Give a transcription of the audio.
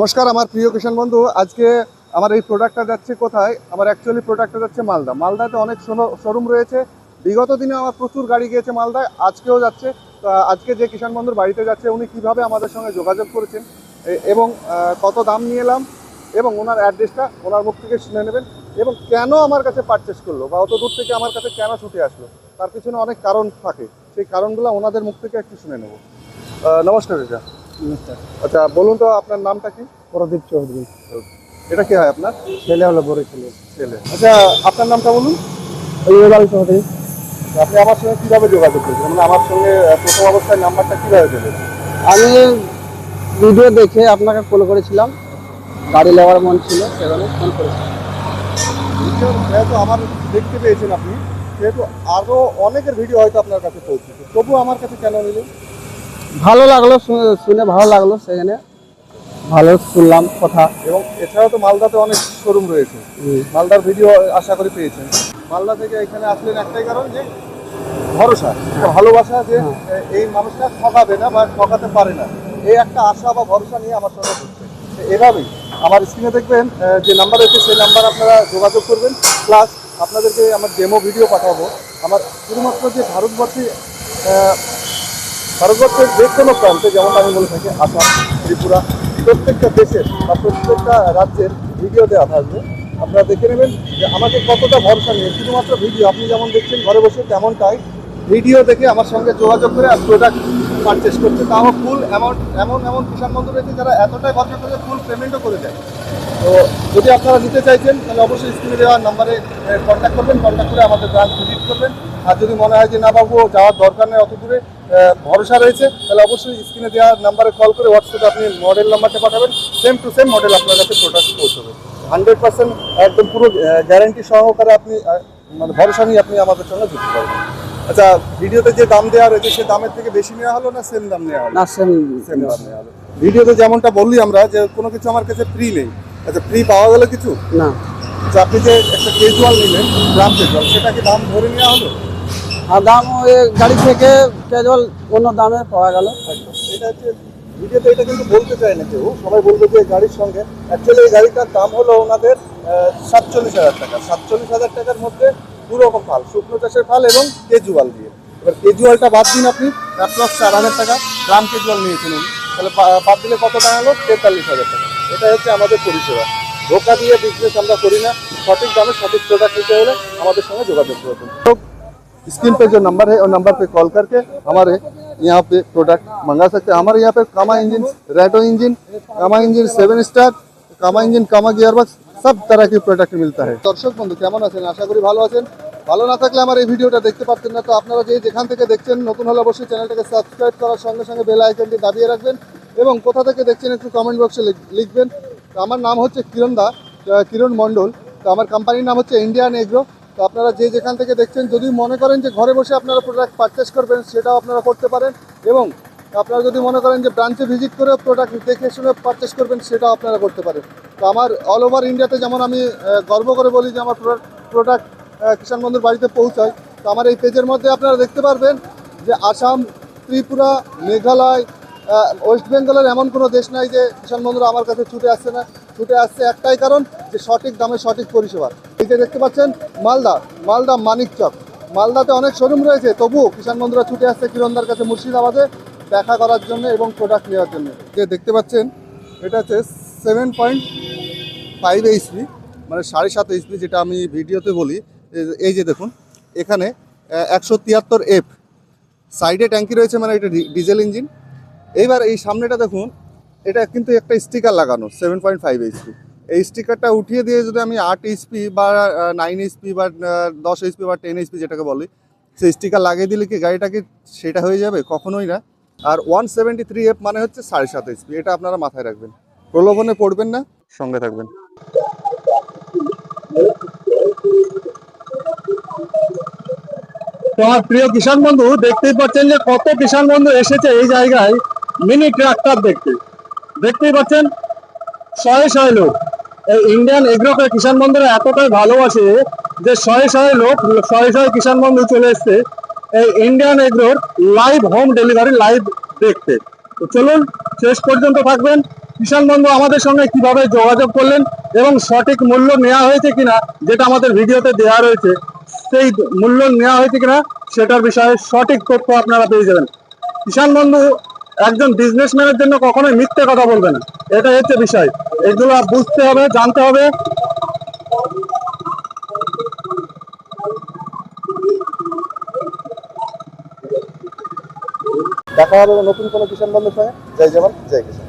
নমস্কার, আমার প্রিয় কিষাণ বন্ধু। আজকে আমার এই প্রোডাক্টটা যাচ্ছে কোথায়? আমার অ্যাকচুয়ালি প্রোডাক্টটা যাচ্ছে মালদা। মালদাতে অনেক শোরুম রয়েছে। বিগত দিনে আমার প্রচুর গাড়ি গিয়েছে মালদায়, আজকেও যাচ্ছে। আজকে যে কিষাণ বন্ধুর বাড়িতে যাচ্ছে, উনি কীভাবে আমাদের সঙ্গে যোগাযোগ করেছেন এবং কত দাম নিয়ে এলাম, এবং ওনার অ্যাড্রেসটা ওনার মুখ থেকে শুনে নেবেন, এবং কেন আমার কাছে পারচেস করল, বা অত দূর থেকে আমার কাছে কেন ছুটে আসলো, তার পিছনে অনেক কারণ থাকে। সেই কারণগুলো ওনাদের মুখ থেকে একটু শুনে নেব। নমস্কার দিদা আচ্ছা বলুন তো আপনার নামটা কি? প্রদীপ চৌধুরী। এটা কি হয় আপনার? ছেলে হলো বড় ছেলে। ছেলে। আচ্ছা আপনার নামটা বলুন? ইউরাল চৌধুরী। আপনি আমার সঙ্গে কীভাবে যোগাযোগ করেছেন মানে আমার সঙ্গে প্রথম অবস্থায় নাম্বারটা কীভাবে পেলেন? আমি ভিডিও দেখে আপনাকে কল করেছিলাম। গাড়ি নেওয়ার মন ছিল সেখানে ফোন করেছিলাম যেহেতু আমার দেখতে পেয়েছেন আপনি সেহেতু আরও অনেকের ভিডিও হয়তো আপনার কাছে পৌঁছেছে। তবু আমার কাছে কেন নিলেন? ভালো লাগল শুনে ভালো লাগল সেখানে। ভালো শুনলাম কথা। এবং এছাড়াও তো মালদাতে অনেক শোরুম রয়েছে। মালদার ভিডিও আশা করি পেয়েছেন। মালদা থেকে এখানে আসলেন একটাই কারণ যে ভরসা। ভালোবাসা যে হ্যাঁ। এই মানুষটা ঠকাবে না বা ঠকাতে পারে না। এই একটা আশা বা ভরসা নিয়ে আমার সঙ্গে ঘুরছে এভাবেই আমার স্ক্রিনে দেখবেন যে নাম্বার আছে সেই নাম্বার আপনারা যোগাযোগ করবেন। প্লাস আপনাদেরকে আমার ডেমো ভিডিও পাঠাবো। আমার শুধুমাত্র যে ভারতবর্ষে ভারতবর্ষের যে কোনো প্রান্তে, যেমন আমি বলে থাকি, আসাম, ত্রিপুরা, প্রত্যেকটা দেশের বা প্রত্যেকটা রাজ্যের ভিডিও দেওয়া থাকবে। আপনারা দেখে নেবেন যে আমাকে কতটা ভরসা নিয়ে, শুধুমাত্র ভিডিও আপনি যেমন দেখছেন ঘরে বসে তেমনটাই ভিডিও দেখে আমার সঙ্গে যোগাযোগ করে আর প্রোডাক্ট পারচেস করছে তাও ফুল অ্যামাউন্ট এমন এমন কিষাণ বন্ধু রয়েছে যারা এতটাই ভরসা করে ফুল পেমেন্টও করে দেয়। তো যদি আপনারা নিতে চাইছেন, তাহলে অবশ্যই স্ক্রিনে দেওয়া নাম্বারে কন্ট্যাক্ট করবেন কন্ট্যাক্ট করে আমাদের ব্রাঞ্চ ভিজিট করবেন। আর যদি মনে হয় যে না বাবু যাওয়ার দরকার নেই অত দূরে ভরসা রয়েছে তাহলে অবশ্যই স্ক্রিনে দেওয়া নাম্বারে কল করে হোয়াটসঅ্যাপে আপনি মডেল নাম্বারটা পাঠাবেন সেম টু সেম মডেল আপনার কাছে প্রোডাক্ট পৌঁছবে। হান্ড্রেড পার্সেন্ট একদম পুরো গ্যারান্টি সহকারে আপনি মানে ভরসা নিয়ে আপনি আমাদের সঙ্গে যুক্ত পারবেন আচ্ছা ভিডিওতে যে দাম দেওয়া রয়েছে সে দামের থেকে বেশি নেওয়া হলো না সেম দাম নেওয়া হলো? না সেম সেম দাম। নেওয়া হলো। ভিডিওতে যেমনটা বললি আমরা যে কোনো কিছু আমার কাছে ফ্রি নেই। আচ্ছা ফ্রি পাওয়া গেলে কিছু? না। আচ্ছা আপনি যে একটা কেজুয়াল নিলেন গ্রাম কেজুয়াল সেটা কি দাম ধরে নেওয়া হলো? আর দাম ওই গাড়ি থেকে ক্যাজুয়াল অন্য দামে পাওয়া গেল। এটা হচ্ছে এটা কিন্তু বলতে না কেউ। সবাই বলবে যে গাড়ির সঙ্গে। অ্যাকচুয়ালি গাড়িটার দাম হলো ওনাদের সাতচল্লিশ হাজার টাকা। সাতচল্লিশ হাজার টাকার মধ্যে দু রকম ফাল, শুকনো চাষের ফাল এবং কেজুয়াল দিয়ে। এবার কেজুয়ালটা বাদ দিন আপনি চার হাজার টাকা। নিয়েছেন তাহলে বাদ দিলে কত তেতাল্লিশ হাজার টাকা। হচ্ছে আমাদের পরিষেবা। ধোকা দিয়ে বিজনেস আমরা করি না। সঠিক দামে সঠিক প্রোডাক্ট নিতে হলে আমাদের সঙ্গে যোগাযোগ করবেন स्क्रीन पे जो नंबर है और नंबर पे कॉल करके हमारे यहाँ पे प्रोडक्ट मंगा सकते हैं हमारे यहाँ पे कामा इंजन रेटो engine Kama engine seven star कामा इंजन कामा गियर बक्स सब तरह के प्रोडक्ट मिलता है দর্শক বন্ধু কেমন আছেন আশা করি ভালো আছেন ভালো না থাকলে আমার এই ভিডিওটা দেখতে পারতেন না তো আপনারা যে যেখান থেকে দেখছেন নতুন হলে অবশ্যই চ্যানেলটাকে সাবস্ক্রাইব করার সঙ্গে সঙ্গে বেল আইকনটি দাবিয়ে রাখবেন এবং কোথা থেকে দেখছেন একটু কমেন্ট বক্সে লিখবেন তো আমার নাম হচ্ছে কিরণ দা আহ, কিরণ মণ্ডল তো আমার কোম্পানির নাম হচ্ছে ইন্ডিয়ান এগ্রো তো আপনারা যে যেখান থেকে দেখছেন, যদি মনে করেন যে ঘরে বসে আপনারা প্রোডাক্ট পারচেস করবেন, সেটাও আপনারা করতে পারেন এবং আপনারা যদি মনে করেন যে ব্রাঞ্চে ভিজিট করে প্রোডাক্ট দেখে শুনে পারচেস করবেন, সেটাও আপনারা করতে পারেন। তো আমার অল ওভার ইন্ডিয়াতে যেমন আমি গর্ব করে বলি যে আমার প্রোডাক্ট কিষাণ বন্ধুর বাড়িতে পৌঁছায়, তো আমার এই পেজের মধ্যে আপনারা দেখতে পারবেন যে আসাম, ত্রিপুরা, মেঘালয় ওয়েস্ট বেঙ্গলের এমন কোনো দেশ নাই যে কিষাণ বন্ধুরা আমার কাছে ছুটে আসছে না। ছুটে আসছে একটাই কারণ যে সঠিক দামে সঠিক পরিষেবা। এই যে দেখতে পাচ্ছেন, মালদা মালদা মানিকচক মালদাতে অনেক শোরুম রয়েছে তবু কিষাণ বন্ধুরা ছুটে আসছে কিরণদার কাছে মুর্শিদাবাদে দেখা করার জন্য এবং প্রোডাক্ট নেওয়ার জন্য। যে দেখতে পাচ্ছেন, এটা হচ্ছে সেভেন পয়েন্ট ফাইভ এইচপি মানে সাড়ে সাত এইচপি যেটা আমি ভিডিওতে বলি। এই- যে দেখুন, এখানে একশো তিয়াত্তর এফ সাইডে ট্যাঙ্কি রয়েছে মানে এটা ডিজেল ইঞ্জিন এইবার এই সামনেটা দেখুন এটা কিন্তু একটা স্টিকার লাগানো সেভেন পয়েন্ট ফাইভ এইচপি এই স্টিকারটা উঠিয়ে দিয়ে যদি আমি আট এইচপি বা নাইন এইচপি বা দশ এইচপি বা টেন এইচপি যেটাকে বলি, সেই স্টিকার লাগিয়ে দিলে কি গাড়িটা কি সেটা হয়ে যাবে? কখনোই না। আর ওয়ান সেভেন্টি থ্রি এফ মানে হচ্ছে সাড়ে সাত এইচপি এটা আপনারা মাথায় রাখবেন। প্রলোভনে পড়বেন না, সঙ্গে থাকবেন। তো আমার প্রিয় কিষাণ বন্ধু, দেখতেই পাচ্ছেন যে কত কিষাণ বন্ধু এসেছে এই জায়গায় মিনি ট্রাক্টর দেখতে। দেখতেই পাচ্ছেন? শয়ে শয়ে লোক। এই ইন্ডিয়ান এগ্রোকে কিষাণ বন্ধুরা এতটাই ভালোবাসে যে শয়ে শয়ে লোক শয়ে শয়ে কিষাণ বন্ধু চলে এসছে এই ইন্ডিয়ান এগ্রোর লাইভ হোম ডেলিভারি লাইভ দেখতে। তো চলুন, শেষ পর্যন্ত থাকবেন। কিষাণ বন্ধু আমাদের সঙ্গে কীভাবে যোগাযোগ করলেন এবং সঠিক মূল্য নেওয়া হয়েছে কিনা, যেটা আমাদের ভিডিওতে দেওয়া রয়েছে, সেই মূল্য নেওয়া হয়েছে কিনা, সেটার বিষয়ে সঠিক তথ্য আপনারা পেয়ে যাবেন। কিষাণ বন্ধু একজন বিজনেসম্যানের জন্য কখনোই মিথ্যে কথা বলবে না। এটা হচ্ছে বিষয়। এগুলো বুঝতে হবে, জানতে হবে। দেখা হবে নতুন কোনো কিষাণ বন্ধুর সঙ্গে। জয় জবান জয় কিষাণ